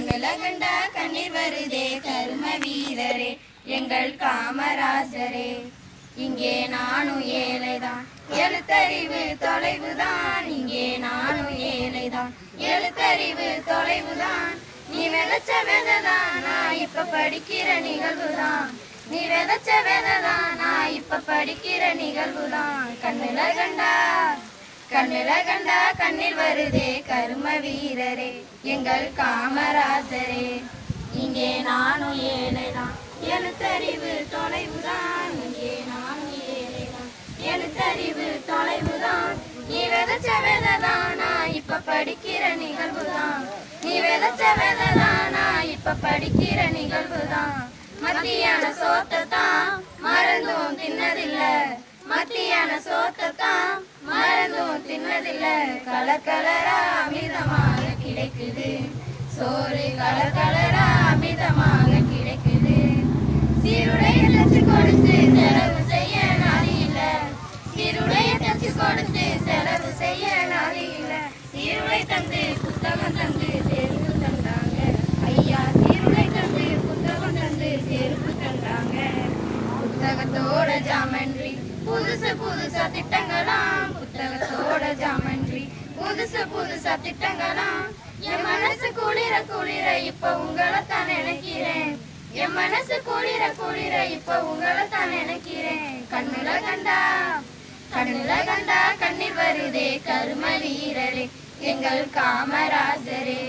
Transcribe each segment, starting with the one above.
கண்ணுல கண்டா கண்ணீர் வருதே கர்ம வீரரே எங்கள் காமராசரே இங்கே நானும் ஏழைதான் எழுத்தறிவு தொலைவுதான். இங்கே நானும் ஏழைதான் எழுத்தறிவு தொலைவுதான். நீ விதைச்ச விதைதான் நான் இப்ப படிக்கிற நிகழ்வுதான். நீ விதைச்ச விதைதான் நான் இப்ப படிக்கிற நிகழ்வுதான். கண்ணுல கண்டா கண்ணில கண்டா கண்ணீர் வருதே கரும வீரரே எங்கள் காமராசரே. இங்கே நானும் ஏழைதான் எழுத்தறிவு தொலைவுதான். இங்கே நானும் ஏழைதான் எழுத்தறிவு தொலைவுதான். நீ விதைச்ச விதைதான் இப்ப படிக்கிற நிகழ்வுதான். நீ விதைச்ச விதைதான் இப்ப படிக்கிற நிகழ்வுதான். மத்தியான சோத்தை தான் மறந்தும் தின்னதில்ல. மத்தியான சோத்தை தான் கலக்கலரா கலர் அமிர்தமாக கிடைக்குது. சோறு கலர் கலரா அமிர்தமாக கிடைக்குது. சீருடைய தச்சு கொடுத்து செலவு செய்ய நாதி இல்ல. சீருடைய தச்சு கொடுத்து செலவு செய்ய நாதி இல்ல. சீருடை தந்து புத்தகம் தந்து செருப்பு தந்தாங்க. ஐயா சீருடை தந்து புத்தகம் தந்து செருப்பு தந்தாங்க. புத்தகத்தோட ஜாமன்றி புதுசு புதுசா திட்டங்களாம் புத்தகத்தோட ஜாமன்றி. புதுசு புதுசா திட்டங்களா? என் மனசு குளிர குளிர இப்ப உங்களை தான் நினைக்கிறேன். என் மனசு குளிர குளிர இப்ப உங்களை தான் நினைக்கிறேன். கண்ணுல கண்டா கண்ணுல கண்டா கண்ணீர் வருதே கரும வீரரே எங்கள் காமராஜரே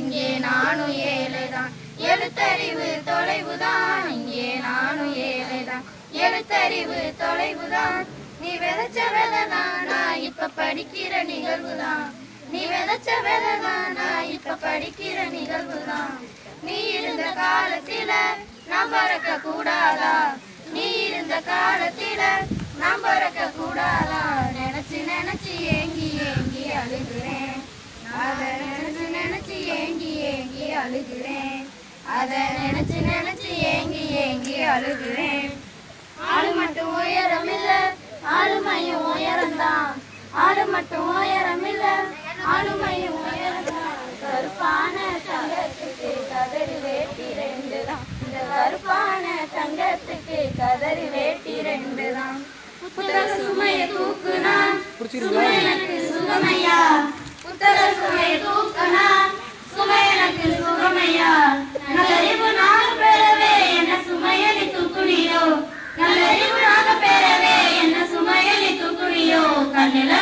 இங்கே நானும் ஏழைதான். எழுத்தறிவு தொலைவுதான். இங்கே நானும் ஏழைதான். எழுத்தறிவு தொலைவுதான். நீ விதைச்ச விதைதான். இப்ப படிக்கிற நிகழ்வுதான். நீ விதைச்ச விதைதான் நான் இப்ப படிக்கிற நிகழ்வுதான். நீ இருந்த காலத்தில நான் பறக்க கூடாதா? நீ இருந்த காலத்தில நான் பறக்க கூடாதா? நினைச்சு நினைச்சு ஏங்கி ஏங்கி அழுகிறேன். அதை நினைச்சு நினைச்சு ஏங்கி ஏங்கி அழுகிறேன். அதை நினைச்சு நினைச்சு ஏங்கி ஏங்கி அழுகிறேன். கருப்பான தங்கத்துக்கு கதறி வேட்டி ரெண்டு தான் புத்தக சுமைய தூக்குனா சுமை எனக்கு சுகமையா? புத்தக சுமைய தூக்குனா சுமை எனக்கு சுகமையா? நல்லறிவு நாக பெறவே என்ன சுமையலி தூக்குனியோ நல்லறிவு நாக பெறவே என்ன சுமையலி தூக்குனியோ கண்ணில